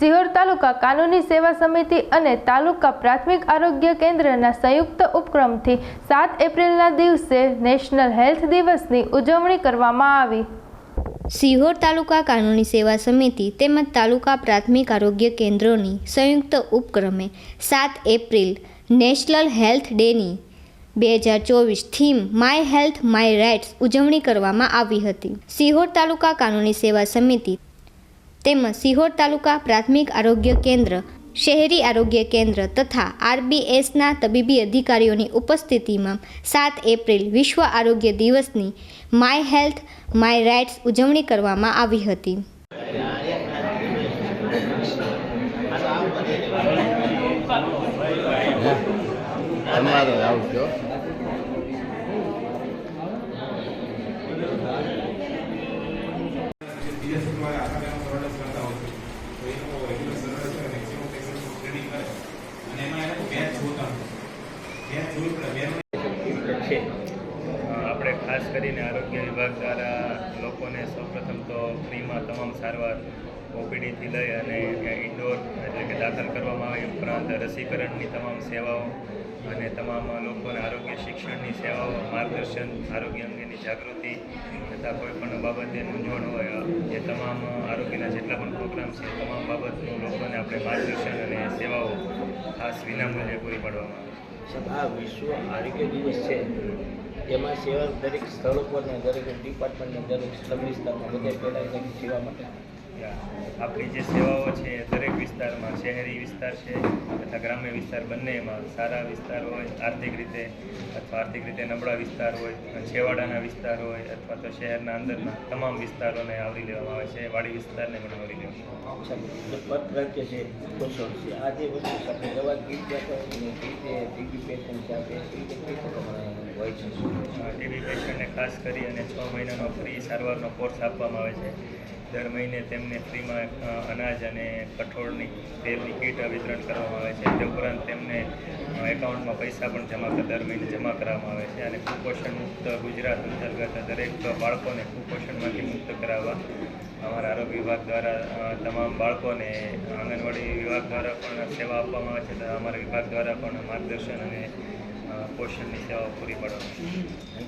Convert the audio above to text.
સિહોર તાલુકા કાનૂની સેવા સમિતિ અને તાલુકા પ્રાથમિક આરોગ્ય કેન્દ્રના સંયુક્ત ઉપક્રમથી સાત એપ્રિલના દિવસે નેશનલ હેલ્થ દિવસની ઉજવણી કરવામાં આવી. સિહોર તાલુકા કાનૂની સેવા સમિતિ તેમજ તાલુકા પ્રાથમિક આરોગ્ય કેન્દ્રોની સંયુક્ત ઉપક્રમે સાત એપ્રિલ નેશનલ હેલ્થ ડેની બે હજાર ચોવીસ theme my health my rights ઉજવણી કરવામાં આવી હતી. સિહોર તાલુકા કાનૂની સેવા સમિતિ તેમજ સિહોર તાલુકા પ્રાથમિક આરોગ્ય કેન્દ્ર, શહેરી આરોગ્ય કેન્દ્ર તથા આરબીએસના તબીબી અધિકારીઓની ઉપસ્થિતિમાં સાત એપ્રિલ વિશ્વ આરોગ્ય દિવસની માય હેલ્થ, માય રાઇટ્સ ઉજવણી કરવામાં આવી હતી. તમારે આવજો છે. આપણે ખાસ કરીને આરોગ્ય વિભાગ દ્વારા લોકોને સૌપ્રથમ તો ફ્રીમાં તમામ સારવાર ઓપીડીથી લઈ અને ઇન્ડોર એટલે કે દાખલ કરવામાં આવે ઉપરાંત રસીકરણની તમામ સેવાઓ અને તમામ લોકોને આરોગ્ય શિક્ષણની સેવાઓ, માર્ગદર્શન, આરોગ્ય અંગેની જાગૃતિ તથા કોઈ પણ બાબતે મૂંઝવણ હોય, એ તમામ આરોગ્યના જેટલા પણ પ્રોગ્રામ છે તમામ બાબતનું લોકોને આપણે માર્ગદર્શન અને સેવાઓ ખાસ વિનામૂલ્યે પૂરી પાડવામાં આવે છે. આ વિશ્વ આરોગ્ય દિવસ છે એમાં સેવા દરેક સ્થળ ઉપરને દરેક ડિપાર્ટમેન્ટને દરેક સ્લમ વિસ્તારમાં બધા ફેલાઈ સેવા માટે. આપણી જે સેવાઓ છે એ દરેક વિસ્તારમાં શહેરી વિસ્તાર છે તથા ગ્રામ્ય વિસ્તાર બંનેમાં સારા વિસ્તાર હોય આર્થિક રીતે અથવા આર્થિક રીતે નબળા વિસ્તાર હોય છેવાડાના વિસ્તાર હોય અથવા તો શહેરના અંદરના તમામ વિસ્તારોને આવરી લેવામાં આવે છે વાડી વિસ્તારને પણ આવરી લેવામાં આવે છે. આ જે વસ્તુ છે દવા ટીબી પેશન્ટને ખાસ કરી અને છ મહિનાનો ફ્રી સારવારનો કોર્સ આપવામાં આવે છે. દર મહિને તેમને ફ્રીમાં અનાજ અને કઠોળની તેલની કીટ વિતરણ કરવામાં આવે છે. તે ઉપરાંત તેમને એકાઉન્ટમાં પૈસા પણ જમા દર મહિને જમા કરાવવામાં આવે છે અને કુપોષણ મુક્ત ગુજરાત અંતર્ગત દરેક બાળકોને કુપોષણમાંથી મુક્ત કરાવવા અમારા આરોગ્ય વિભાગ દ્વારા તમામ બાળકોને આંગણવાડી વિભાગ દ્વારા પણ સેવા આપવામાં આવે છે અમારા વિભાગ દ્વારા પણ માર્ગદર્શન અને પોષણની સેવાઓ પૂરી પાડવામાં છે.